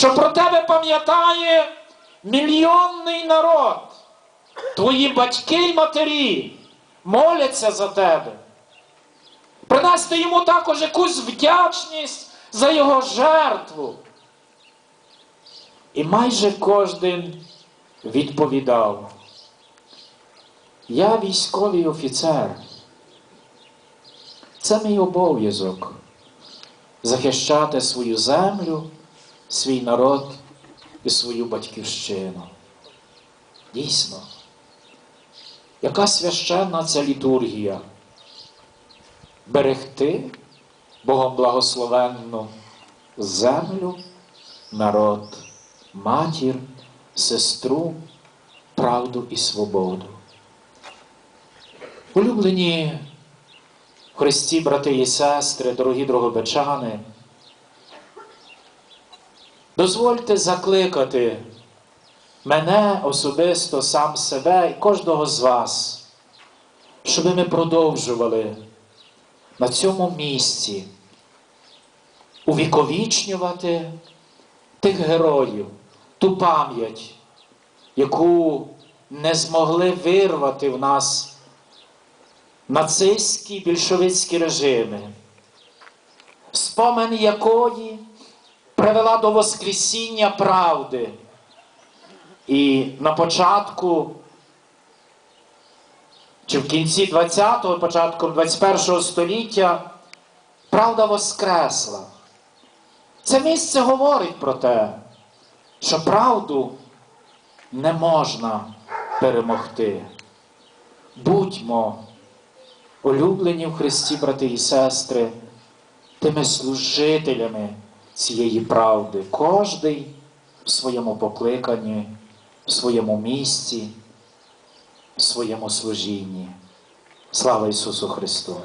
що про тебе пам'ятає мільйонний народ. Твої батьки й матері моляться за тебе. Принести йому також якусь вдячність за його жертву. І майже кожен відповідав. Я військовий офіцер. Це мій обов'язок захищати свою землю, свій народ і свою батьківщину. Дійсно, яка священна ця літургія? Берегти Богом благословенну землю, народ, матір, сестру, правду і свободу. Улюблені Христі, брати і сестри, дорогі дрогобичани, дозвольте закликати мене особисто, сам себе і кожного з вас, щоб ми продовжували на цьому місці увіковічнювати тих героїв, ту пам'ять, яку не змогли вирвати в нас нацистські більшовицькі режими, спомин якої привела до Воскресіння правди. І на початку, чи в кінці 20-го, початком 21-го століття правда воскресла. Це місце говорить про те, що правду не можна перемогти. Будьмо улюблені в Христі, брати і сестри, тими служителями цієї правди, кожний в своєму покликанні, в своєму місці, в своєму служінні. Слава Ісусу Христу!